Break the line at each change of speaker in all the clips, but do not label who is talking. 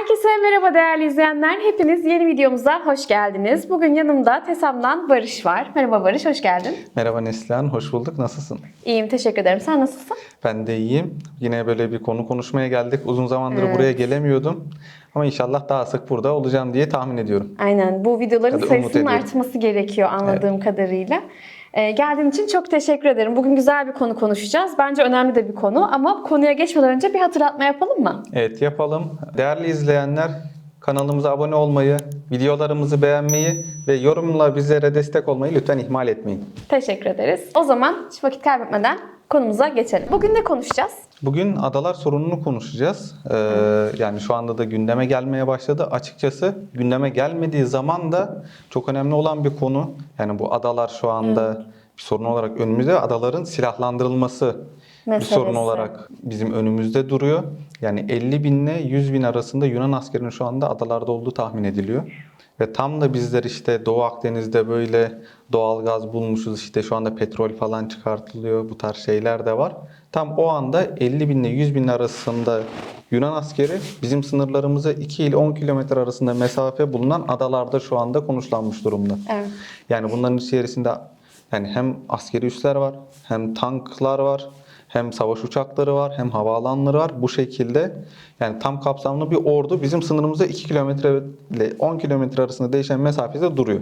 Herkese merhaba değerli izleyenler. Hepiniz yeni videomuza hoş geldiniz. Bugün yanımda TESAM'dan Barış var. Merhaba Barış, hoş geldin.
Merhaba Neslihan, hoş bulduk. Nasılsın?
İyiyim, teşekkür ederim. Sen nasılsın?
Ben de iyiyim. Yine böyle bir konu konuşmaya geldik. Uzun zamandır
Evet.
buraya gelemiyordum. Ama inşallah daha sık burada olacağım diye tahmin ediyorum.
Aynen, bu videoların
Hadi
sayısının artması gerekiyor anladığım kadarıyla. Ee, geldiğin için çok teşekkür ederim. Bugün güzel bir konu konuşacağız. Bence önemli de bir konu ama konuya geçmeden önce bir hatırlatma yapalım mı?
Evet yapalım. Değerli izleyenler kanalımıza abone olmayı, videolarımızı beğenmeyi ve yorumla bizlere destek olmayı lütfen ihmal etmeyin.
Teşekkür ederiz. O zaman hiç vakit kaybetmeden konumuza geçelim. Bugün ne konuşacağız?
Bugün adalar sorununu konuşacağız. Ee, yani şu anda da gündeme gelmeye başladı. Açıkçası gündeme gelmediği zaman da çok önemli olan bir konu. Yani bu adalar şu anda bir sorun olarak önümüzde. Adaların silahlandırılması bir
Meselesi.
sorun olarak bizim önümüzde duruyor. Yani 50 bin ile 100 bin arasında Yunan askerinin şu anda adalarda olduğu tahmin ediliyor. Ve tam da bizler işte Doğu Akdeniz'de böyle doğal gaz bulmuşuz işte şu anda petrol falan çıkartılıyor bu tarz şeyler de var. Tam o anda 50 bin ile 100 bin arasında Yunan askeri bizim sınırlarımıza 2 ile 10 kilometre arasında mesafe bulunan adalarda şu anda konuşlanmış durumda.
Evet.
Yani bunların içerisinde yani hem askeri üsler var, hem tanklar var, hem savaş uçakları var, hem havaalanları var. Bu şekilde yani tam kapsamlı bir ordu bizim sınırımızda 2 kilometre ile 10 kilometre arasında değişen mesafede duruyor.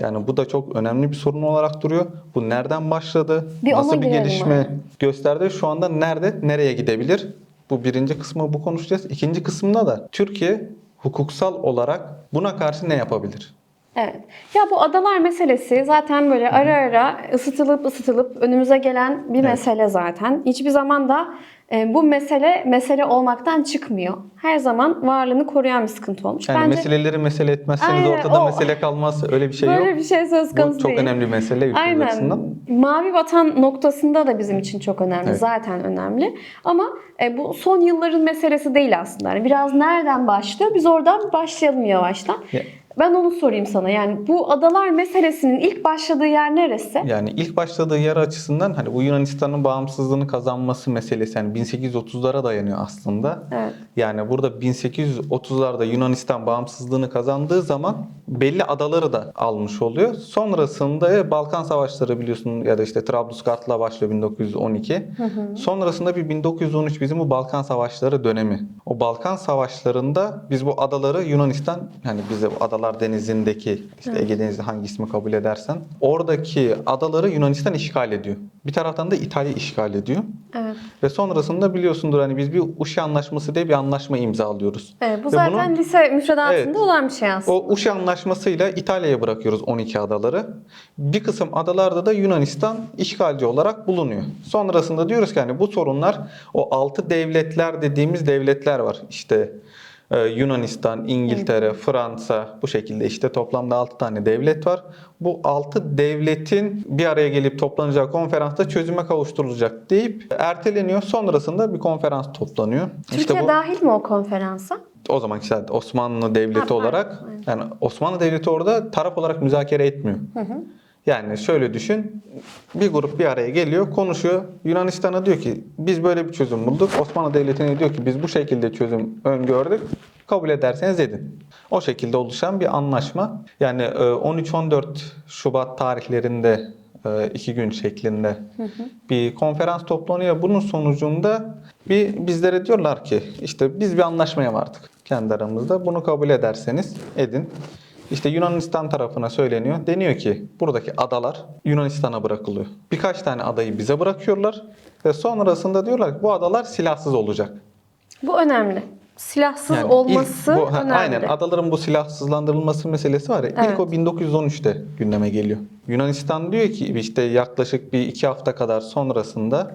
Yani bu da çok önemli bir sorun olarak duruyor. Bu nereden başladı?
Bir
Nasıl bir gelişme
abi.
gösterdi? Şu anda nerede, nereye gidebilir? Bu birinci kısmı bu konuşacağız. İkinci kısımda da Türkiye hukuksal olarak buna karşı ne yapabilir?
Evet. Ya bu adalar meselesi zaten böyle ara ara ısıtılıp ısıtılıp önümüze gelen bir mesele zaten. Hiçbir zaman da e, bu mesele mesele olmaktan çıkmıyor. Her zaman varlığını koruyan bir sıkıntı olmuş.
Yani
Bence
meseleleri mesele etmezseniz
Aynen,
ortada
o-
mesele kalmaz. Öyle bir şey
böyle
yok.
bir şey söz konusu
Bu çok
değil.
önemli bir mesele ülkemiz
Aynen.
açısından.
Mavi vatan noktasında da bizim için çok önemli.
Evet.
Zaten önemli. Ama e, bu son yılların meselesi değil aslında. Yani biraz nereden başlıyor? Biz oradan başlayalım yavaştan.
Ya-
Ben onu sorayım sana. Yani bu adalar meselesinin ilk başladığı yer neresi?
Yani ilk başladığı yer açısından hani bu Yunanistan'ın bağımsızlığını kazanması meselesi yani 1830'lara dayanıyor aslında.
Evet.
Yani burada 1830'larda Yunanistan bağımsızlığını kazandığı zaman belli adaları da almış oluyor. Sonrasında Balkan Savaşları biliyorsun ya da işte Trablusgarp'la başlıyor 1912. Sonrasında bir 1913 bizim bu Balkan Savaşları dönemi. O Balkan Savaşlarında biz bu adaları Yunanistan yani bize bu adalar denizindeki işte Ege Denizi hangi ismi kabul edersen oradaki adaları Yunanistan işgal ediyor. Bir taraftan da İtalya işgal ediyor.
Evet.
Ve sonrasında biliyorsundur hani biz bir Uşi Anlaşması diye bir anlaşma imzalıyoruz.
Evet, bu
Ve
zaten
bunu-
lise müfredatında
Evet.
olan bir şey aslında.
o Uşi Anlaşması'yla İtalya'ya bırakıyoruz 12 adaları. Bir kısım adalarda da Yunanistan işgalci olarak bulunuyor. Sonrasında diyoruz ki hani bu sorunlar o 6 devletler dediğimiz devletler var. İşte Yunanistan, İngiltere, Fransa bu şekilde işte toplamda 6 tane devlet var. Bu 6 devletin bir araya gelip toplanacağı konferansta çözüme kavuşturulacak deyip erteleniyor. Sonrasında bir konferans toplanıyor.
Türkiye
İşte bu-
dahil mi o konferansa?
o zaman işte Osmanlı Devleti
Ha,
olarak
aynen.
yani Osmanlı Devleti orada taraf olarak müzakere etmiyor. Yani şöyle düşün. Bir grup bir araya geliyor, konuşuyor. Yunanistan'a diyor ki biz böyle bir çözüm bulduk. Osmanlı Devleti'ne diyor ki biz bu şekilde çözüm öngördük. Kabul ederseniz edin. O şekilde oluşan bir anlaşma. Yani e, 13-14 Şubat tarihlerinde e, iki gün şeklinde bir konferans toplanıyor. Bunun sonucunda bir bizlere diyorlar ki işte biz bir anlaşmaya vardık kendi aramızda. Bunu kabul ederseniz edin. İşte Yunanistan tarafına söyleniyor. Deniyor ki buradaki adalar Yunanistan'a bırakılıyor. Birkaç tane adayı bize bırakıyorlar ve sonrasında diyorlar ki bu adalar silahsız olacak.
Bu önemli. Silahsız
Yani
olması
ilk bu-
önemli.
Aynen adaların bu silahsızlandırılması meselesi var ya
Evet.
ilk o 1913'te gündeme geliyor. Yunanistan diyor ki işte yaklaşık bir iki hafta kadar sonrasında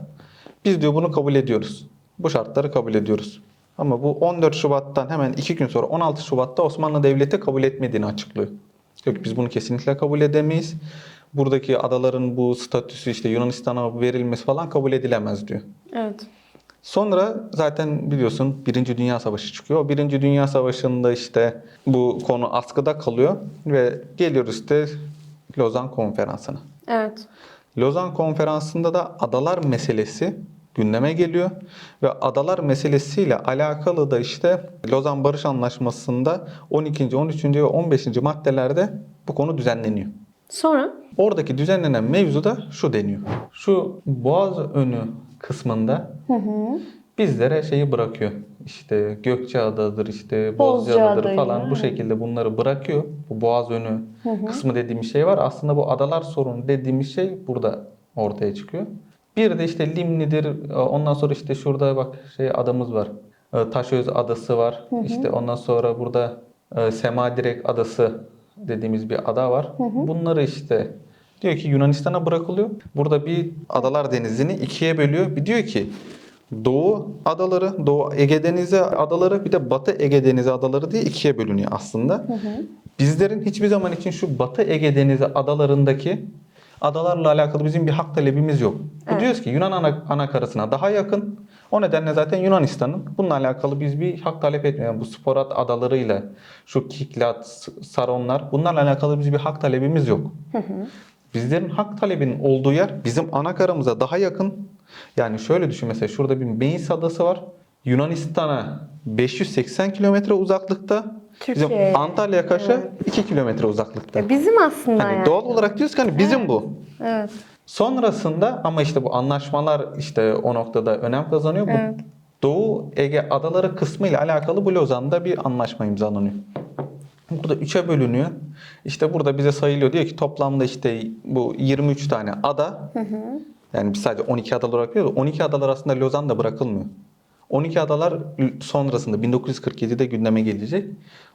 biz diyor bunu kabul ediyoruz. Bu şartları kabul ediyoruz. Ama bu 14 Şubat'tan hemen iki gün sonra 16 Şubat'ta Osmanlı Devleti kabul etmediğini açıklıyor. Diyor ki biz bunu kesinlikle kabul edemeyiz. Buradaki adaların bu statüsü işte Yunanistan'a verilmesi falan kabul edilemez diyor.
Evet.
Sonra zaten biliyorsun Birinci Dünya Savaşı çıkıyor. O Birinci Dünya Savaşı'nda işte bu konu askıda kalıyor ve geliyoruz işte Lozan Konferansı'na.
Evet.
Lozan Konferansı'nda da adalar meselesi gündeme geliyor ve adalar meselesiyle alakalı da işte Lozan Barış Anlaşması'nda 12. 13. ve 15. maddelerde bu konu düzenleniyor.
Sonra
Oradaki düzenlenen mevzuda şu deniyor. Şu boğaz önü kısmında bizlere şeyi bırakıyor. İşte Gökçeada'dır, işte Bozcaada'dır
Bozcaada'yı,
falan bu şekilde bunları bırakıyor. Bu boğaz önü kısmı dediğimiz şey var. Aslında bu adalar sorunu dediğimiz şey burada ortaya çıkıyor. Bir de işte Limni'dir. Ondan sonra işte şurada bak şey adamız var. E, Taşöz adası var. İşte ondan sonra burada e, Semadirek adası dediğimiz bir ada var. Bunları işte diyor ki Yunanistan'a bırakılıyor. Burada bir adalar denizini ikiye bölüyor. Bir diyor ki Doğu adaları, Doğu Ege Denizi adaları bir de Batı Ege Denizi adaları diye ikiye bölünüyor aslında. Bizlerin hiçbir zaman için şu Batı Ege Denizi adalarındaki adalarla alakalı bizim bir hak talebimiz yok.
Evet.
Diyoruz ki Yunan ana, ana karasına daha yakın. O nedenle zaten Yunanistan'ın bununla alakalı biz bir hak talep etmiyoruz. Bu Sporat adalarıyla şu Kiklat, Saronlar bunlarla alakalı biz bir hak talebimiz yok. Bizlerin hak talebinin olduğu yer bizim ana karamıza daha yakın. Yani şöyle düşün mesela şurada bir Meis adası var. Yunanistan'a 580 kilometre uzaklıkta. Bizim Antalya Kaş'a
Evet.
2 kilometre uzaklıkta.
ya bizim aslında
Hani
yani.
doğal olarak diyoruz ki hani bizim bu.
Evet.
Sonrasında ama işte bu anlaşmalar işte o noktada önem kazanıyor. Bu
Evet.
Doğu Ege adaları kısmı ile alakalı bu Lozan'da bir anlaşma imzalanıyor. Burada üçe bölünüyor. İşte burada bize sayılıyor. Diyor ki toplamda işte bu 23 tane ada. Yani biz sadece 12 adalar olarak biliyoruz. 12 adalar aslında Lozan'da bırakılmıyor. 12 adalar sonrasında 1947'de gündeme gelecek.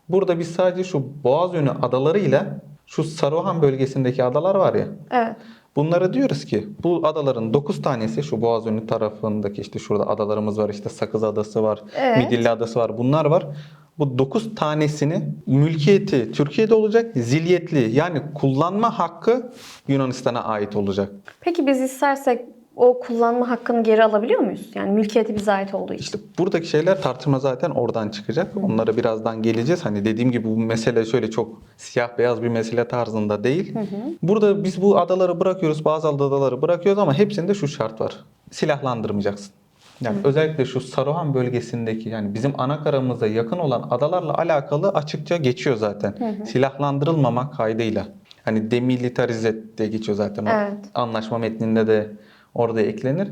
Burada biz sadece şu Boğaz yönü adalarıyla şu Saruhan bölgesindeki adalar var ya.
Evet.
Bunlara diyoruz ki bu adaların 9 tanesi şu Boğazönü tarafındaki işte şurada adalarımız var işte Sakız Adası var,
Evet.
Midilli Adası var bunlar var. Bu 9 tanesini mülkiyeti Türkiye'de olacak zilyetli yani kullanma hakkı Yunanistan'a ait olacak.
Peki biz istersek o kullanma hakkını geri alabiliyor muyuz? Yani mülkiyeti bize ait olduğu için.
İşte buradaki şeyler tartışma zaten oradan çıkacak. Onlara birazdan geleceğiz. Hani dediğim gibi bu mesele şöyle çok siyah beyaz bir mesele tarzında değil. Burada biz bu adaları bırakıyoruz. Bazı adaları bırakıyoruz ama hepsinde şu şart var. Silahlandırmayacaksın. Yani özellikle şu Saruhan bölgesindeki yani bizim ana karamıza yakın olan adalarla alakalı açıkça geçiyor zaten. Silahlandırılmamak kaydıyla. Hani demilitarize de geçiyor zaten. o
Evet.
Anlaşma metninde de orada eklenir.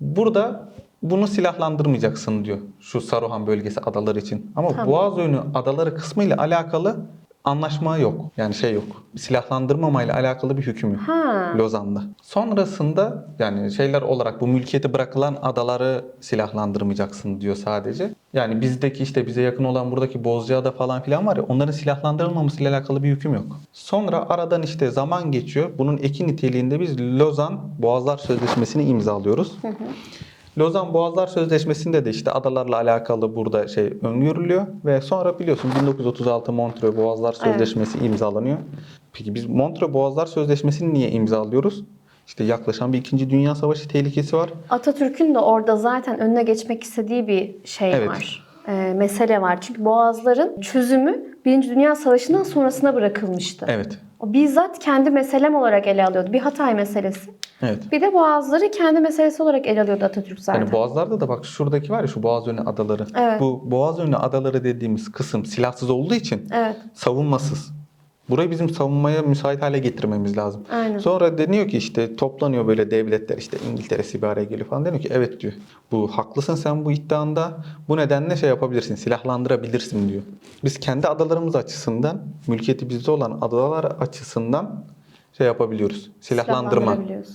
Burada bunu silahlandırmayacaksın diyor şu Saruhan bölgesi adalar için. Ama
Tamam.
Boğazönü adaları kısmıyla alakalı anlaşma yok. Yani şey yok. Silahlandırmamayla alakalı bir hüküm yok.
Ha.
Lozan'da. Sonrasında yani şeyler olarak bu mülkiyete bırakılan adaları silahlandırmayacaksın diyor sadece. Yani bizdeki işte bize yakın olan buradaki Bozcaada falan filan var ya onların silahlandırılmamasıyla alakalı bir hüküm yok. Sonra aradan işte zaman geçiyor. Bunun eki niteliğinde biz Lozan Boğazlar Sözleşmesi'ni imzalıyoruz. Lozan Boğazlar Sözleşmesi'nde de işte adalarla alakalı burada şey öngörülüyor ve sonra biliyorsun 1936 Montreux Boğazlar Sözleşmesi imzalanıyor. Peki biz Montreux Boğazlar Sözleşmesi'ni niye imzalıyoruz? İşte yaklaşan bir İkinci Dünya Savaşı tehlikesi var.
Atatürk'ün de orada zaten önüne geçmek istediği bir şey
Evet.
var. Ee, mesele var. Çünkü boğazların çözümü Birinci Dünya Savaşı'ndan sonrasına bırakılmıştı.
Evet.
O bizzat kendi meselem olarak ele alıyordu. Bir Hatay meselesi.
Evet.
Bir de boğazları kendi meselesi olarak ele alıyordu Atatürk zaten.
Yani Boğazlar'da da bak şuradaki var ya şu Boğazönü adaları.
Evet.
Bu Boğazönü adaları dediğimiz kısım silahsız olduğu için
Evet.
savunmasız. Burayı bizim savunmaya müsait hale getirmemiz lazım.
Aynen.
Sonra deniyor ki işte toplanıyor böyle devletler işte İngiltere'si bir araya geliyor falan deniyor ki evet diyor. Bu haklısın sen bu iddianda bu nedenle şey yapabilirsin silahlandırabilirsin diyor. Biz kendi adalarımız açısından mülkiyeti bizde olan adalar açısından şey yapabiliyoruz. Silahlandırma.
Evet.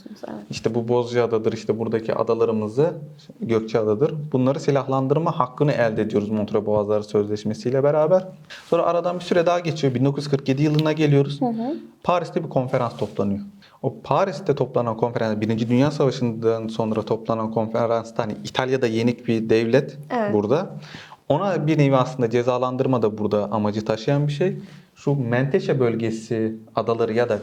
İşte bu Bozcaada'dır, işte buradaki adalarımızı, Gökçeada'dır. Bunları silahlandırma hakkını elde ediyoruz Montreux Boğazları Sözleşmesi ile beraber. Sonra aradan bir süre daha geçiyor. 1947 yılına geliyoruz. Paris'te bir konferans toplanıyor. O Paris'te toplanan konferans, Birinci Dünya Savaşı'ndan sonra toplanan konferansta hani İtalya'da yenik bir devlet
Evet.
burada. Ona bir nevi aslında cezalandırma da burada amacı taşıyan bir şey. Şu Menteşe bölgesi adaları ya da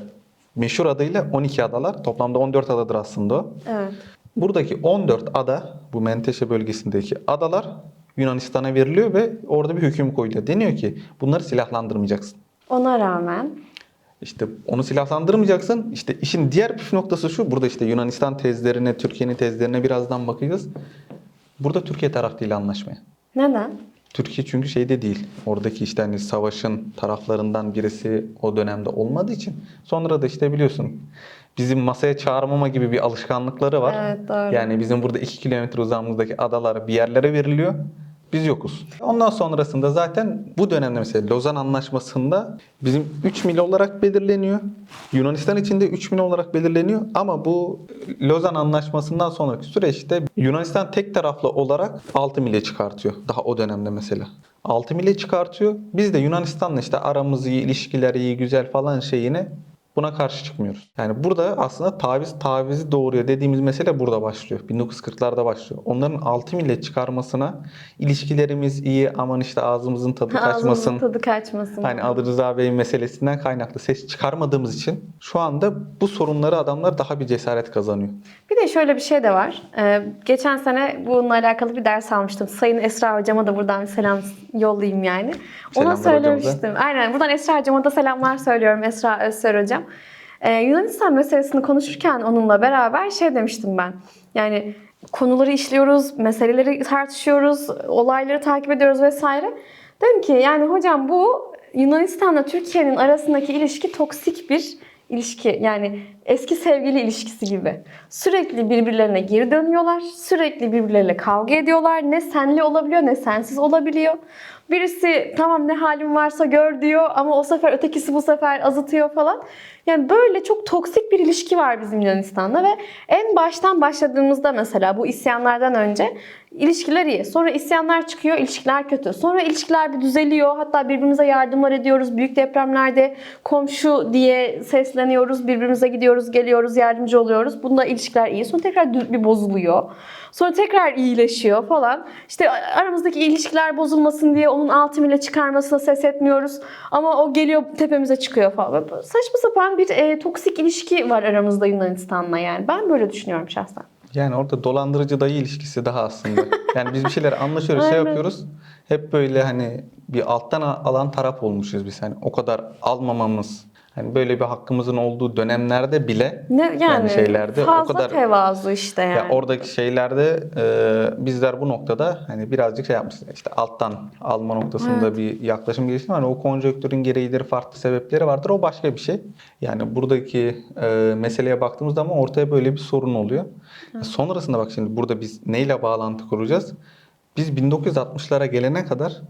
meşhur adıyla 12 adalar. Toplamda 14 adadır aslında o.
Evet.
Buradaki 14 ada, bu Menteşe bölgesindeki adalar Yunanistan'a veriliyor ve orada bir hüküm koyuluyor. Deniyor ki bunları silahlandırmayacaksın.
Ona rağmen
İşte onu silahlandırmayacaksın. İşte işin diğer püf noktası şu. Burada işte Yunanistan tezlerine, Türkiye'nin tezlerine birazdan bakacağız. Burada Türkiye taraf değil anlaşmaya.
Neden?
Türkiye çünkü şeyde değil. Oradaki işte hani savaşın taraflarından birisi o dönemde olmadığı için. Sonra da işte biliyorsun bizim masaya çağırmama gibi bir alışkanlıkları var.
Evet, doğru.
Yani bizim burada 2 kilometre uzağımızdaki adalar bir yerlere veriliyor. Biz yokuz. Ondan sonrasında zaten bu dönemde mesela Lozan Anlaşması'nda bizim 3 mil olarak belirleniyor. Yunanistan için de 3 mil olarak belirleniyor. Ama bu Lozan Anlaşması'ndan sonraki süreçte Yunanistan tek taraflı olarak 6 mile çıkartıyor. Daha o dönemde mesela. 6 mile çıkartıyor. Biz de Yunanistan'la işte aramız iyi, ilişkiler iyi, güzel falan şeyine buna karşı çıkmıyoruz. Yani burada aslında taviz tavizi doğuruyor dediğimiz mesele burada başlıyor. 1940'larda başlıyor. Onların 6 millet çıkarmasına ilişkilerimiz iyi aman işte ağzımızın tadı kaçmasın.
Ağzımızın tadı kaçmasın.
Hani Ali Rıza Bey'in meselesinden kaynaklı ses çıkarmadığımız için şu anda bu sorunları adamlar daha bir cesaret kazanıyor.
Bir de şöyle bir şey de var. Ee, geçen sene bununla alakalı bir ders almıştım. Sayın Esra hocama da buradan selam yollayayım yani. Ona
Selamlar
söylemiştim. Aynen. Buradan Esra hocama da selamlar söylüyorum Esra Özser hocam. Ee, Yunanistan meselesini konuşurken onunla beraber şey demiştim ben. Yani konuları işliyoruz, meseleleri tartışıyoruz, olayları takip ediyoruz vesaire. Dedim ki yani hocam bu Yunanistan'la Türkiye'nin arasındaki ilişki toksik bir ilişki. Yani eski sevgili ilişkisi gibi. Sürekli birbirlerine geri dönüyorlar. Sürekli birbirleriyle kavga ediyorlar. Ne senli olabiliyor ne sensiz olabiliyor. Birisi tamam ne halin varsa gör diyor ama o sefer ötekisi bu sefer azıtıyor falan. Yani böyle çok toksik bir ilişki var bizim Yunanistan'la ve en baştan başladığımızda mesela bu isyanlardan önce ilişkiler iyi. Sonra isyanlar çıkıyor, ilişkiler kötü. Sonra ilişkiler bir düzeliyor. Hatta birbirimize yardımlar ediyoruz. Büyük depremlerde komşu diye sesleniyoruz. Birbirimize gidiyoruz, geliyoruz, yardımcı oluyoruz. Bunda ilişkiler iyi. Sonra tekrar bir bozuluyor. Sonra tekrar iyileşiyor falan. İşte aramızdaki ilişkiler bozulmasın diye onun altı ile çıkarmasına ses etmiyoruz. Ama o geliyor tepemize çıkıyor falan. Saçma sapan bir e, toksik ilişki var aramızda Yunanistan'la yani. Ben böyle düşünüyorum şahsen.
Yani orada dolandırıcı dayı ilişkisi daha aslında. Yani biz bir şeyler anlaşıyoruz, şey
Aynen.
yapıyoruz. Hep böyle hani bir alttan alan taraf olmuşuz biz. Hani o kadar almamamız, hani böyle bir hakkımızın olduğu dönemlerde bile
Ne
yani, şeylerde o
fazla
kadar-
tevazu işte yani.
ya oradaki şeylerde e, bizler bu noktada hani birazcık şey yapmışız. İşte alttan alma noktasında bir yaklaşım gelişti. Hani o konjonktürün gereğidir, farklı sebepleri vardır. O başka bir şey. Yani buradaki e, meseleye baktığımız zaman ortaya böyle bir sorun oluyor. Sonrasında bak şimdi burada biz neyle bağlantı kuracağız? Biz 1960'lara gelene kadar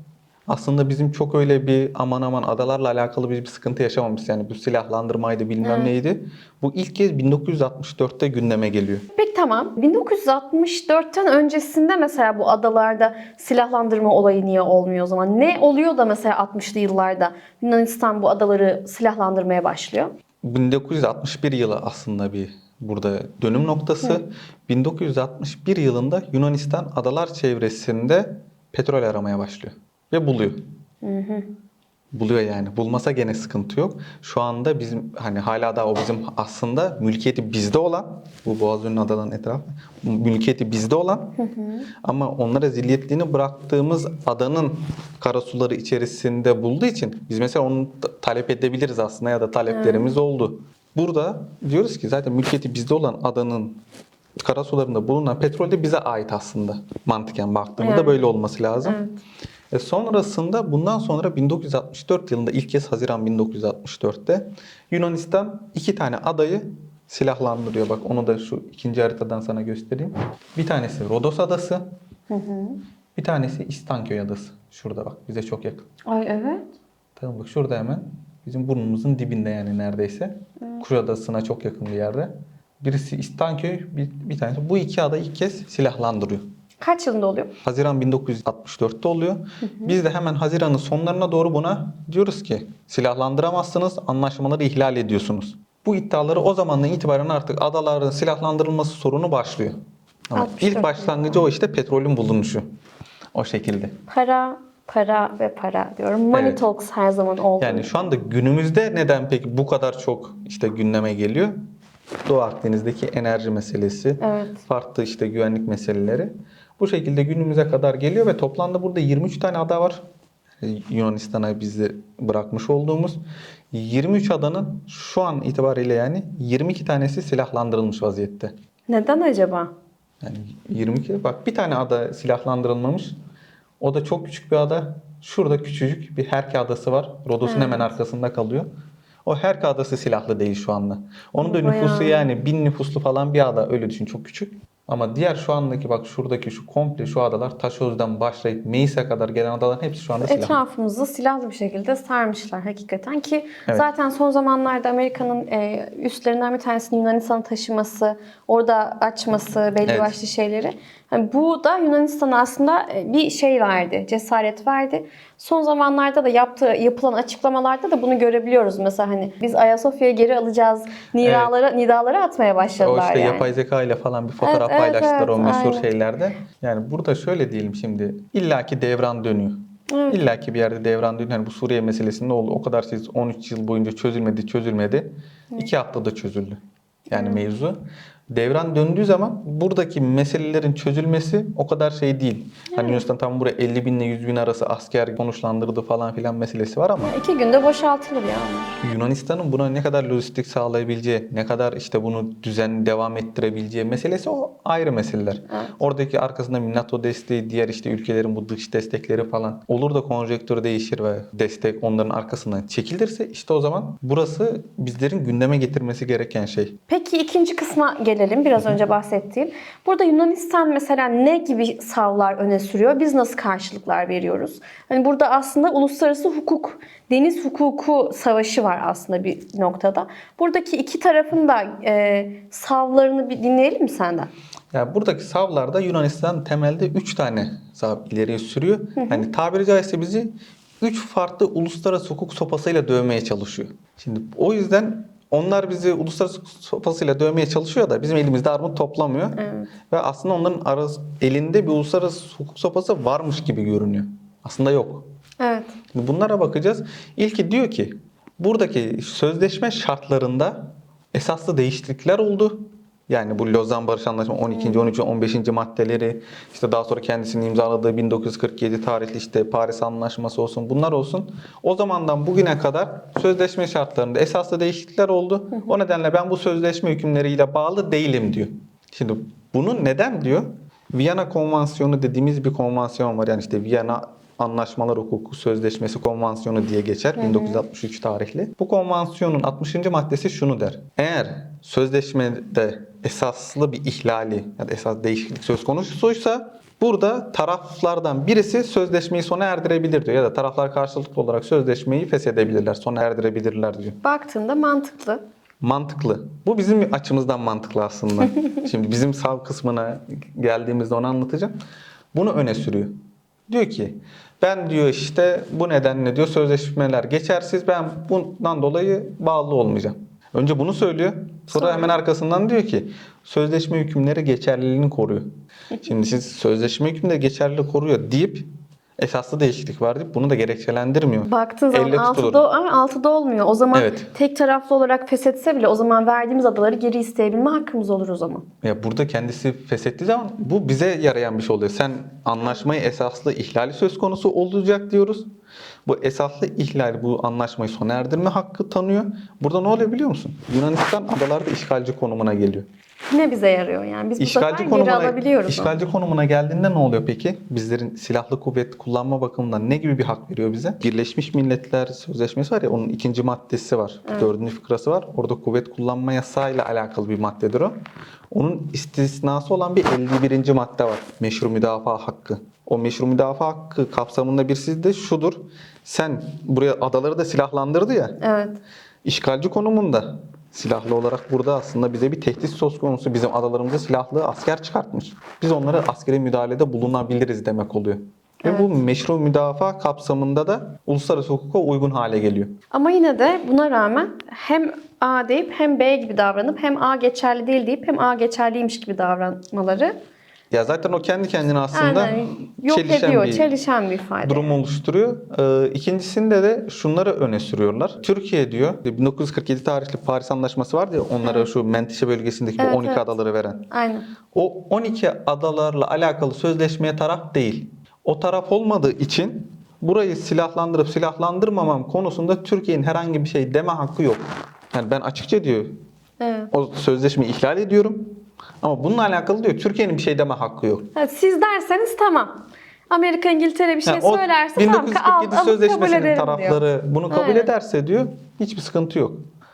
aslında bizim çok öyle bir aman aman adalarla alakalı biz bir sıkıntı yaşamamışız. Yani bu silahlandırmaydı bilmem neydi. Bu ilk kez 1964'te gündeme geliyor.
Peki tamam. 1964'ten öncesinde mesela bu adalarda silahlandırma olayı niye olmuyor o zaman? Ne oluyor da mesela 60'lı yıllarda Yunanistan bu adaları silahlandırmaya başlıyor?
1961 yılı aslında bir burada dönüm noktası. 1961 yılında Yunanistan adalar çevresinde petrol aramaya başlıyor ve buluyor. Buluyor yani. Bulmasa gene sıkıntı yok. Şu anda bizim hani hala da o bizim aslında mülkiyeti bizde olan bu Boğazönü adaların etrafı mülkiyeti bizde olan ama onlara zilyetliğini bıraktığımız adanın karasuları içerisinde bulduğu için biz mesela onu ta- talep edebiliriz aslında ya da taleplerimiz oldu. Burada diyoruz ki zaten mülkiyeti bizde olan adanın karasularında bulunan petrol de bize ait aslında. Mantıken baktığımızda
Yani.
böyle olması lazım.
Evet.
E sonrasında bundan sonra 1964 yılında ilk kez Haziran 1964'te Yunanistan iki tane adayı silahlandırıyor. Bak onu da şu ikinci haritadan sana göstereyim. Bir tanesi Rodos adası. Bir tanesi İstanköy adası. Şurada bak bize çok yakın.
Ay evet.
Tamam bak şurada hemen bizim burnumuzun dibinde yani neredeyse. Kuşadası'na çok yakın bir yerde. Birisi İstanköy, bir, bir tanesi. Bu iki ada ilk kez silahlandırıyor.
Kaç yılında oluyor?
Haziran 1964'te oluyor. Biz de hemen Haziran'ın sonlarına doğru buna diyoruz ki silahlandıramazsınız, anlaşmaları ihlal ediyorsunuz. Bu iddiaları o zamandan itibaren artık adaların silahlandırılması sorunu başlıyor. Ama
64
ilk başlangıcı o işte petrolün bulunuşu. O şekilde.
Para, para ve para diyorum. Money
Evet.
talks her zaman oldu.
Yani şu anda günümüzde neden peki bu kadar çok işte gündeme geliyor? Doğu Akdeniz'deki enerji meselesi,
Evet.
farklı işte güvenlik meseleleri. Bu şekilde günümüze kadar geliyor ve toplamda burada 23 tane ada var. e, Yunanistan'a bizi bırakmış olduğumuz 23 adanın şu an itibariyle yani 22 tanesi silahlandırılmış vaziyette.
Neden acaba?
Yani 22 bak bir tane ada silahlandırılmamış. O da çok küçük bir ada. Şurada küçücük bir Herke adası var. Rodos'un hemen arkasında kalıyor. O Herke adası silahlı değil şu anda. Onun da
Bayağı.
nüfusu yani bin nüfuslu falan bir ada öyle düşün çok küçük. Ama diğer şu andaki bak şuradaki şu komple şu adalar Taşöz'den başlayıp Meis'e kadar gelen adaların hepsi şu anda silahlı.
Etrafımızı silahlı bir şekilde sarmışlar hakikaten ki
Evet.
zaten son zamanlarda Amerika'nın e, üstlerinden bir tanesinin Yunanistan'a taşıması, orada açması belli
Evet.
başlı şeyleri. Yani bu da Yunanistan'a aslında e, bir şey verdi, cesaret verdi. Son zamanlarda da yaptığı yapılan açıklamalarda da bunu görebiliyoruz. Mesela hani biz Ayasofya'yı geri alacağız nidalara nidalara atmaya
O
başladılar
işte
yani.
yapay zeka ile falan bir fotoğraf
Evet, evet,
paylaştılar o
evet,
meşhur
aynen.
şeylerde. Yani burada şöyle diyelim şimdi illaki devran dönüyor.
Evet.
İllaki bir yerde devran dönüyor. Yani bu Suriye meselesinde oldu. O kadar siz 13 yıl boyunca çözülmedi, çözülmedi. İki haftada çözüldü. Yani mevzu. Devran döndüğü zaman buradaki meselelerin çözülmesi o kadar şey değil. Hani Yunanistan tam buraya 50 bin ile 100 bin arası asker konuşlandırdı falan filan meselesi var ama
İki günde boşaltılır ya onlar.
Yunanistan'ın buna ne kadar lojistik sağlayabileceği, ne kadar işte bunu düzen devam ettirebileceği meselesi o ayrı meseleler.
Evet.
Oradaki arkasında bir NATO desteği, diğer işte ülkelerin bu dış destekleri falan olur da konjonktür değişir ve destek onların arkasından çekilirse işte o zaman burası bizlerin gündeme getirmesi gereken şey.
Peki ikinci kısma gelelim. Biraz önce bahsettiğim. Burada Yunanistan mesela ne gibi savlar öne sürüyor? Biz nasıl karşılıklar veriyoruz? Hani burada aslında uluslararası hukuk, deniz hukuku savaşı var aslında bir noktada. Buradaki iki tarafın da e, savlarını bir dinleyelim mi senden?
Yani buradaki savlarda Yunanistan temelde 3 tane sav ileriye sürüyor. Hani tabiri caizse bizi 3 farklı uluslararası hukuk sopasıyla dövmeye çalışıyor. Şimdi o yüzden onlar bizi uluslararası sopasıyla dövmeye çalışıyor da bizim elimizde armut toplamıyor.
Evet.
Ve aslında onların arası, elinde bir uluslararası hukuk sopası varmış gibi görünüyor. Aslında yok.
Evet.
Şimdi bunlara bakacağız. İlki diyor ki buradaki sözleşme şartlarında esaslı değişiklikler oldu. Yani bu Lozan Barış Anlaşması 12. 13. 15. maddeleri işte daha sonra kendisinin imzaladığı 1947 tarihli işte Paris Anlaşması olsun bunlar olsun. O zamandan bugüne kadar sözleşme şartlarında esaslı değişiklikler oldu. O nedenle ben bu sözleşme hükümleriyle bağlı değilim diyor. Şimdi bunu neden diyor? Viyana Konvansiyonu dediğimiz bir konvansiyon var. Yani işte Viyana Anlaşmalar Hukuku Sözleşmesi Konvansiyonu diye geçer. 1963 tarihli. Bu konvansiyonun 60. maddesi şunu der. Eğer sözleşmede esaslı bir ihlali ya da esas değişiklik söz konusuysa burada taraflardan birisi sözleşmeyi sona erdirebilir diyor. Ya da taraflar karşılıklı olarak sözleşmeyi feshedebilirler, sona erdirebilirler diyor.
Baktığında mantıklı.
Mantıklı. Bu bizim açımızdan mantıklı aslında. Şimdi bizim sav kısmına geldiğimizde onu anlatacağım. Bunu öne sürüyor. Diyor ki ben diyor işte bu nedenle diyor sözleşmeler geçersiz ben bundan dolayı bağlı olmayacağım. Önce bunu söylüyor. Sonra
Sonra?
hemen arkasından diyor ki sözleşme hükümleri geçerliliğini koruyor. Şimdi siz sözleşme hükümleri geçerliliği koruyor deyip esaslı değişiklik var deyip bunu da gerekçelendirmiyor.
Baktığın zaman
Elle tutulur.
altıda, ama altıda olmuyor. O zaman
Evet.
tek taraflı olarak feshetse bile o zaman verdiğimiz adaları geri isteyebilme hakkımız olur o zaman.
Ya burada kendisi feshettiği zaman bu bize yarayan bir şey oluyor. Sen anlaşmayı esaslı ihlali söz konusu olacak diyoruz. Bu esaslı ihlal bu anlaşmayı sona erdirme hakkı tanıyor. Burada ne oluyor biliyor musun? Yunanistan adalarda işgalci konumuna geliyor.
Yine bize yarıyor yani. Biz bu
İşgalci
sefer geri alabiliyoruz. onu.
işgalci konumuna geldiğinde ne oluyor peki? Bizlerin silahlı kuvvet kullanma bakımından ne gibi bir hak veriyor bize? Birleşmiş Milletler Sözleşmesi var ya onun ikinci maddesi var. Dördüncü fıkrası var. Orada kuvvet kullanma yasağıyla alakalı bir maddedir o. Onun istisnası olan bir 51. madde var. Meşru müdafaa hakkı. O meşru müdafaa hakkı kapsamında birisi de şudur. Sen buraya adaları da silahlandırdı ya.
Evet.
İşgalci konumunda silahlı olarak burada aslında bize bir tehdit söz konusu. Bizim adalarımıza silahlı asker çıkartmış. Biz onlara askeri müdahalede bulunabiliriz demek oluyor. Ve bu meşru müdafaa kapsamında da uluslararası hukuka uygun hale geliyor.
Ama yine de buna rağmen hem A deyip hem B gibi davranıp hem A geçerli değil deyip hem A geçerliymiş gibi davranmaları
Ya zaten o kendi kendine aslında
aynen yok
çelişen
ediyor,
bir
çelişen bir ifade.
durum oluşturuyor. Ee, ikincisinde de şunları öne sürüyorlar. Türkiye diyor 1947 tarihli Paris Anlaşması vardı ya onlara şu Menteşe bölgesindeki bu
Evet,
12
evet.
adaları veren.
Aynen.
O 12 adalarla alakalı sözleşmeye taraf değil. O taraf olmadığı için burayı silahlandırıp silahlandırmamam konusunda Türkiye'nin herhangi bir şey deme hakkı yok. Yani ben açıkça diyor
Evet.
o sözleşmeyi ihlal ediyorum. Ama bununla alakalı diyor Türkiye'nin bir şey deme hakkı yok.
Siz derseniz tamam. Amerika, İngiltere bir şey
Yani
söylerse tamam ka-
1947
al, alıp kabul
sözleşmesinin tarafları
diyor.
bunu kabul
Aynen.
ederse diyor hiçbir sıkıntı yok.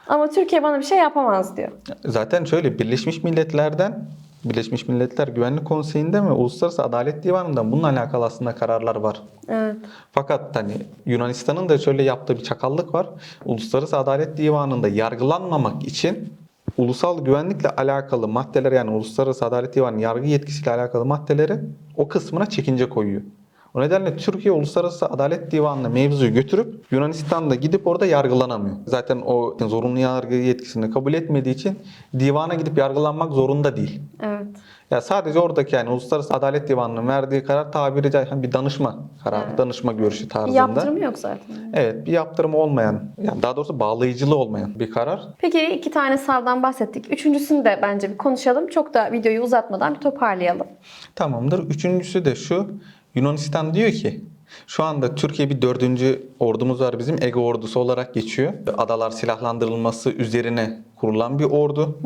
Ama Türkiye bana bir şey yapamaz diyor.
Zaten şöyle Birleşmiş Milletler'den Birleşmiş Milletler Güvenlik Konseyi'nde mi Uluslararası Adalet Divanı'ndan bununla alakalı aslında kararlar var.
Evet.
Fakat hani Yunanistan'ın da şöyle yaptığı bir çakallık var. Uluslararası Adalet Divanı'nda yargılanmamak için ulusal güvenlikle alakalı maddeler yani Uluslararası Adalet Divanı yargı yetkisiyle alakalı maddeleri o kısmına çekince koyuyor. O nedenle Türkiye Uluslararası Adalet Divanı'na mevzuyu götürüp Yunanistan'da gidip orada yargılanamıyor. Zaten o zorunlu yargı yetkisini kabul etmediği için divana gidip yargılanmak zorunda değil.
Evet.
Ya sadece oradaki yani Uluslararası Adalet Divanı'nın verdiği karar tabiri caizse bir danışma kararı,
Evet.
danışma görüşü
Bir
tarzında.
yaptırımı yok zaten.
Evet, bir yaptırımı olmayan, yani daha doğrusu bağlayıcılığı olmayan bir karar.
Peki iki tane savdan bahsettik. Üçüncüsünü de bence bir konuşalım. Çok da videoyu uzatmadan bir toparlayalım.
Tamamdır. Üçüncüsü de şu. Yunanistan diyor ki şu anda Türkiye bir dördüncü ordumuz var bizim Ege ordusu olarak geçiyor. Adalar silahlandırılması üzerine kurulan bir ordu.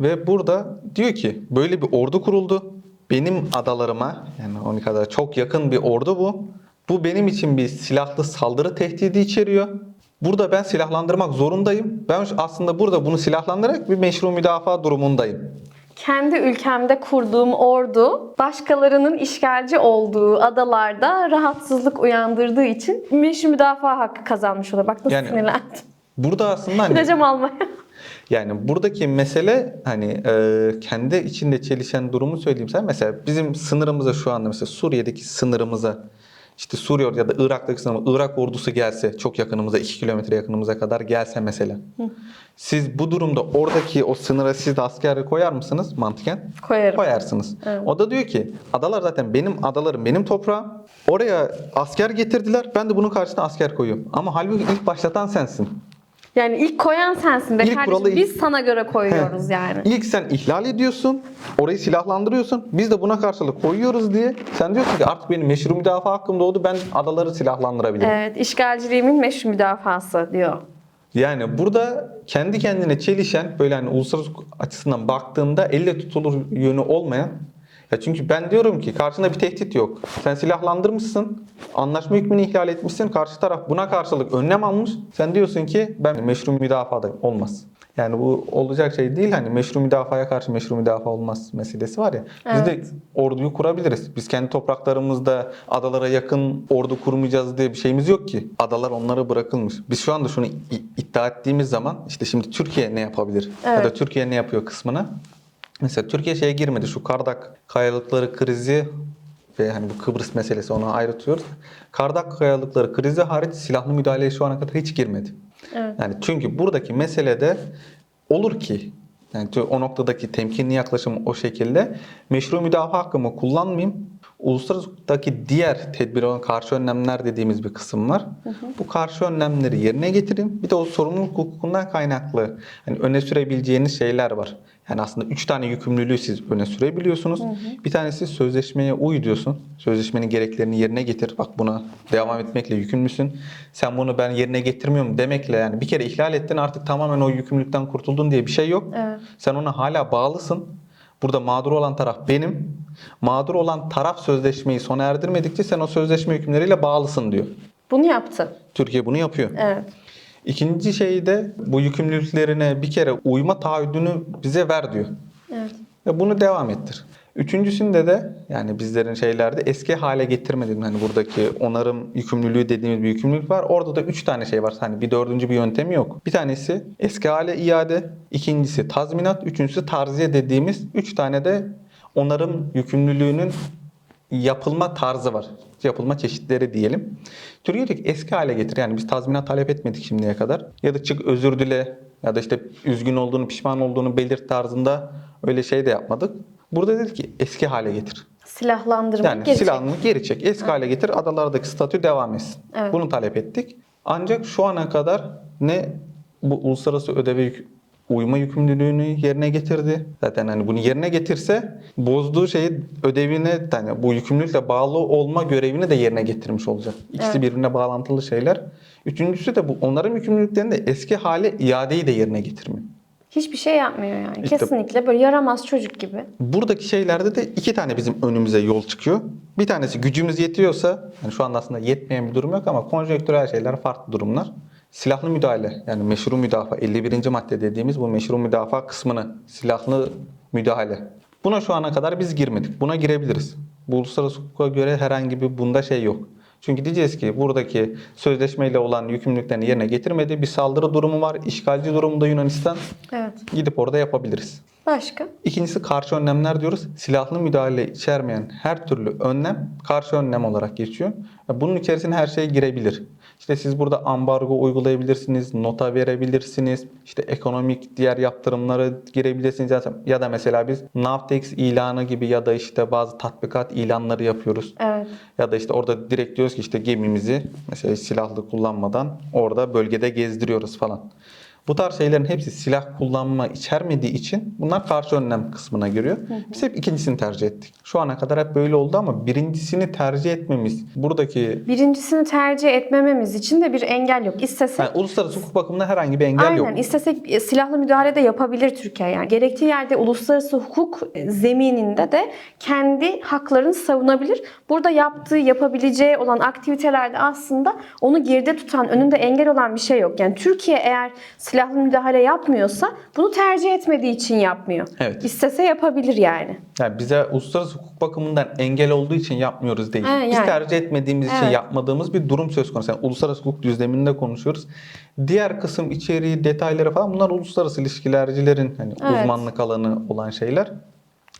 Ve burada diyor ki böyle bir ordu kuruldu. Benim adalarıma yani 12 adaya çok yakın bir ordu bu. Bu benim için bir silahlı saldırı tehdidi içeriyor. Burada ben silahlandırmak zorundayım. Ben aslında burada bunu silahlandırarak bir meşru müdafaa durumundayım.
Kendi ülkemde kurduğum ordu başkalarının işgalci olduğu adalarda rahatsızlık uyandırdığı için meşru müdafaa hakkı kazanmış oluyor. Bak nasıl
Yani-
sinirlendim.
Burada aslında hani
Gideceğim almaya.
Yani buradaki mesele hani e, kendi içinde çelişen durumu söyleyeyim sen. Mesela bizim sınırımıza şu anda mesela Suriye'deki sınırımıza işte Suriye ya da Irak'taki sınırımıza Irak ordusu gelse çok yakınımıza 2 kilometre yakınımıza kadar gelse mesela. Siz bu durumda oradaki o sınıra siz de asker koyar mısınız mantıken?
Koyarım.
Koyarsınız.
Evet.
O da diyor ki adalar zaten benim adalarım benim toprağım. Oraya asker getirdiler. Ben de bunun karşısına asker koyuyorum. Ama halbuki ilk başlatan sensin.
Yani ilk koyan sensin be
İlk
kardeşim.
kuralı
Biz sana göre koyuyoruz yani.
İlk sen ihlal ediyorsun. Orayı silahlandırıyorsun. Biz de buna karşılık koyuyoruz diye. Sen diyorsun ki artık benim meşru müdafaa hakkım doğdu. Ben adaları silahlandırabilirim.
Evet, işgalciliğimin meşru müdafası diyor.
Yani burada kendi kendine çelişen böyle hani uluslararası açısından baktığında elle tutulur yönü olmayan ya çünkü ben diyorum ki karşında bir tehdit yok. Sen silahlandırmışsın. Anlaşma hükmünü ihlal etmişsin. Karşı taraf buna karşılık önlem almış. Sen diyorsun ki ben meşru müdafadayım. Olmaz. Yani bu olacak şey değil. Hani meşru müdafaya karşı meşru müdafaa olmaz meselesi var ya. Biz de
Evet.
orduyu kurabiliriz. Biz kendi topraklarımızda adalara yakın ordu kurmayacağız diye bir şeyimiz yok ki. Adalar onlara bırakılmış. Biz şu anda şunu iddia ettiğimiz zaman işte şimdi Türkiye ne yapabilir? Ya da
Evet.
Türkiye ne yapıyor kısmına. Mesela Türkiye şeye girmedi. Şu Kardak kayalıkları krizi ve hani bu Kıbrıs meselesi ona ayrıtıyoruz. Kardak kayalıkları krizi hariç silahlı müdahaleye şu ana kadar hiç girmedi.
Evet.
Yani çünkü buradaki meselede olur ki yani o noktadaki temkinli yaklaşım o şekilde meşru müdafaa hakkımı kullanmayayım. Uluslararasıdaki diğer tedbir olan karşı önlemler dediğimiz bir kısım var. Bu karşı önlemleri yerine getireyim. Bir de o sorumluluk hukukundan kaynaklı hani öne sürebileceğiniz şeyler var. Yani aslında üç tane yükümlülüğü siz öne sürebiliyorsunuz. Bir tanesi sözleşmeye uy diyorsun. Sözleşmenin gereklerini yerine getir. Bak buna devam etmekle yükümlüsün. Sen bunu ben yerine getirmiyorum demekle yani bir kere ihlal ettin artık tamamen o yükümlülükten kurtuldun diye bir şey yok.
Evet.
Sen ona hala bağlısın. Burada mağdur olan taraf benim. Mağdur olan taraf sözleşmeyi sona erdirmedikçe sen o sözleşme hükümleriyle bağlısın diyor.
Bunu yaptı.
Türkiye bunu yapıyor.
Evet.
İkinci şey de bu yükümlülüklerine bir kere uyma taahhüdünü bize ver diyor.
Evet.
Ve bunu devam ettir. Üçüncüsünde de yani bizlerin şeylerde eski hale getirmedim. Hani buradaki onarım yükümlülüğü dediğimiz bir yükümlülük var. Orada da üç tane şey var. Hani bir dördüncü bir yöntemi yok. Bir tanesi eski hale iade, ikincisi tazminat, üçüncüsü tarziye dediğimiz üç tane de onarım yükümlülüğünün yapılma tarzı var. Yapılma çeşitleri diyelim. Türkiye diyor ki eski hale getir. Yani biz tazminat talep etmedik şimdiye kadar. Ya da çık özür dile ya da işte üzgün olduğunu, pişman olduğunu belirt tarzında öyle şey de yapmadık. Burada dedik ki eski hale getir.
Silahlandırma
Yani
geri çek.
silahını geri çek. Eski hale getir. Adalardaki statü devam etsin.
Evet.
Bunu talep ettik. Ancak şu ana kadar ne bu uluslararası ödeve uyma yükümlülüğünü yerine getirdi. Zaten hani bunu yerine getirse bozduğu şeyi ödevine yani bu yükümlülükle bağlı olma görevini de yerine getirmiş olacak. İkisi
Evet.
birbirine bağlantılı şeyler. Üçüncüsü de bu onların yükümlülüklerini de eski hale iadeyi de yerine getirmiyor.
Hiçbir şey yapmıyor yani.
İşte-
Kesinlikle böyle yaramaz çocuk gibi.
Buradaki şeylerde de iki tane bizim önümüze yol çıkıyor. Bir tanesi gücümüz yetiyorsa, yani şu anda aslında yetmeyen bir durum yok ama konjonktürel şeyler farklı durumlar. Silahlı müdahale yani meşru müdafaa 51. madde dediğimiz bu meşru müdafaa kısmını silahlı müdahale. Buna şu ana kadar biz girmedik. Buna girebiliriz. Bu uluslararası hukuka göre herhangi bir bunda şey yok. Çünkü diyeceğiz ki buradaki sözleşmeyle olan yükümlülüklerini yerine getirmedi. Bir saldırı durumu var. İşgalci durumunda Yunanistan.
Evet.
Gidip orada yapabiliriz.
Başka?
İkincisi karşı önlemler diyoruz. Silahlı müdahale içermeyen her türlü önlem karşı önlem olarak geçiyor. Bunun içerisine her şey girebilir. İşte siz burada ambargo uygulayabilirsiniz, nota verebilirsiniz, işte ekonomik diğer yaptırımları girebilirsiniz ya da mesela biz Navtex ilanı gibi ya da işte bazı tatbikat ilanları yapıyoruz.
Evet.
Ya da işte orada direkt diyoruz ki işte gemimizi mesela silahlı kullanmadan orada bölgede gezdiriyoruz falan. Bu tarz şeylerin hepsi silah kullanma içermediği için bunlar karşı önlem kısmına giriyor. Biz hep ikincisini tercih ettik. Şu ana kadar hep böyle oldu ama birincisini tercih etmemiz buradaki
Birincisini tercih etmememiz için de bir engel yok. İstesek
yani uluslararası hukuk bakımından herhangi bir engel
Aynen.
yok.
istesek e, silahlı müdahale de yapabilir Türkiye. Yani gerektiği yerde uluslararası hukuk e, zemininde de kendi haklarını savunabilir. Burada yaptığı, yapabileceği olan aktivitelerde aslında onu geride tutan, önünde engel olan bir şey yok. Yani Türkiye eğer silahlı müdahale yapmıyorsa bunu tercih etmediği için yapmıyor.
Evet.
İstese yapabilir yani.
Yani bize uluslararası hukuk bakımından engel olduğu için yapmıyoruz değil.
Ha,
Biz
yani.
tercih etmediğimiz için
Evet.
yapmadığımız bir durum söz konusu. Yani uluslararası hukuk düzleminde konuşuyoruz. Diğer kısım içeriği, detayları falan bunlar uluslararası ilişkilercilerin hani
Evet.
uzmanlık alanı olan şeyler.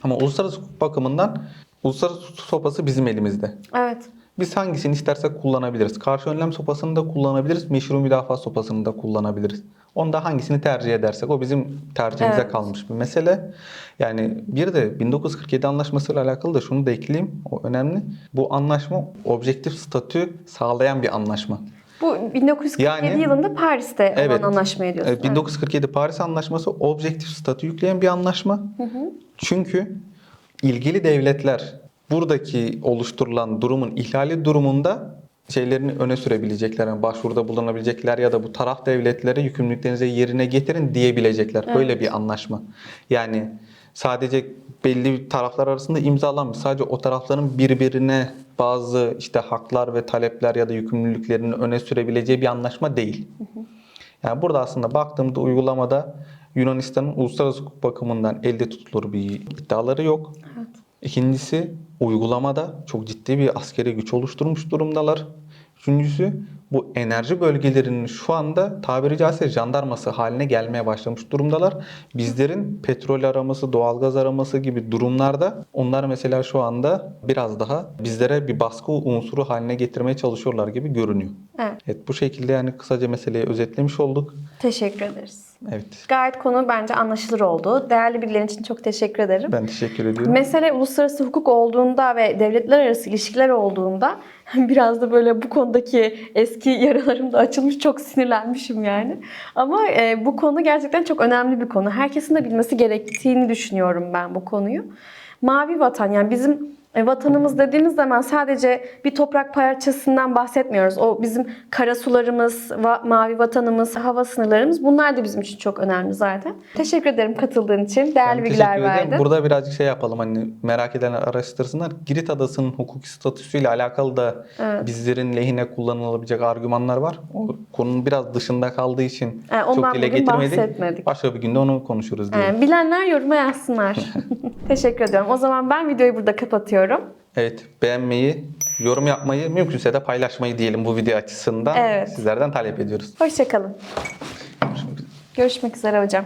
Ama uluslararası hukuk bakımından uluslararası hukuk sopası bizim elimizde.
Evet.
Biz hangisini istersek kullanabiliriz. Karşı önlem sopasını da kullanabiliriz. Meşru müdafaa sopasını da kullanabiliriz. Onda hangisini tercih edersek o bizim tercihimize
Evet.
kalmış bir mesele. Yani bir de 1947 anlaşmasıyla alakalı da şunu da ekleyeyim. O önemli. Bu anlaşma objektif statü sağlayan bir anlaşma.
Bu 1947
Yani-
yılında Paris'te olan anlaşmayı diyorsun.
Evet, 1947 Paris Anlaşması objektif statü yükleyen bir anlaşma. Çünkü ilgili devletler buradaki oluşturulan durumun ihlali durumunda şeylerini öne sürebilecekler. Yani başvuruda bulunabilecekler ya da bu taraf devletlere yükümlülüklerinizi yerine getirin diyebilecekler. Böyle bir anlaşma. Yani sadece belli taraflar arasında imzalanmış. Sadece o tarafların birbirine bazı işte haklar ve talepler ya da yükümlülüklerini öne sürebileceği bir anlaşma değil. Yani burada aslında baktığımda uygulamada Yunanistan'ın uluslararası hukuk bakımından elde tutulur bir iddiaları yok. İkincisi uygulamada çok ciddi bir askeri güç oluşturmuş durumdalar. Üçüncüsü bu enerji bölgelerinin şu anda tabiri caizse jandarması haline gelmeye başlamış durumdalar. Bizlerin petrol araması, doğalgaz araması gibi durumlarda onlar mesela şu anda biraz daha bizlere bir baskı unsuru haline getirmeye çalışıyorlar gibi görünüyor.
Evet.
Evet bu şekilde yani kısaca meseleyi özetlemiş olduk.
Teşekkür ederiz.
Evet.
Gayet konu bence anlaşılır oldu. Değerli bilgilerin için çok teşekkür ederim.
Ben teşekkür ediyorum.
Mesele uluslararası hukuk olduğunda ve devletler arası ilişkiler olduğunda biraz da böyle bu konudaki eski yaralarım da açılmış çok sinirlenmişim yani. Ama e, bu konu gerçekten çok önemli bir konu. Herkesin de bilmesi gerektiğini düşünüyorum ben bu konuyu. Mavi vatan yani bizim e, vatanımız dediğimiz zaman sadece bir toprak parçasından bahsetmiyoruz. O bizim karasularımız, va- mavi vatanımız, hava sınırlarımız bunlar da bizim için çok önemli zaten. Teşekkür ederim katıldığın için. Değerli
Ben
bilgiler
teşekkür ederim.
verdin.
Burada birazcık şey yapalım hani merak edenler araştırsınlar. Girit Adası'nın hukuki statüsüyle alakalı da
Evet.
bizlerin lehine kullanılabilecek argümanlar var. O konunun biraz dışında kaldığı için
Yani ondan
çok dile getirmedik.
bahsetmedik.
Başka bir günde onu konuşuruz diye.
Ee, bilenler yoruma yazsınlar. Teşekkür ediyorum. O zaman ben videoyu burada kapatıyorum.
Evet beğenmeyi, yorum yapmayı, mümkünse de paylaşmayı diyelim bu video açısından.
Evet.
Sizlerden talep ediyoruz.
Hoşçakalın. Görüşmek üzere hocam.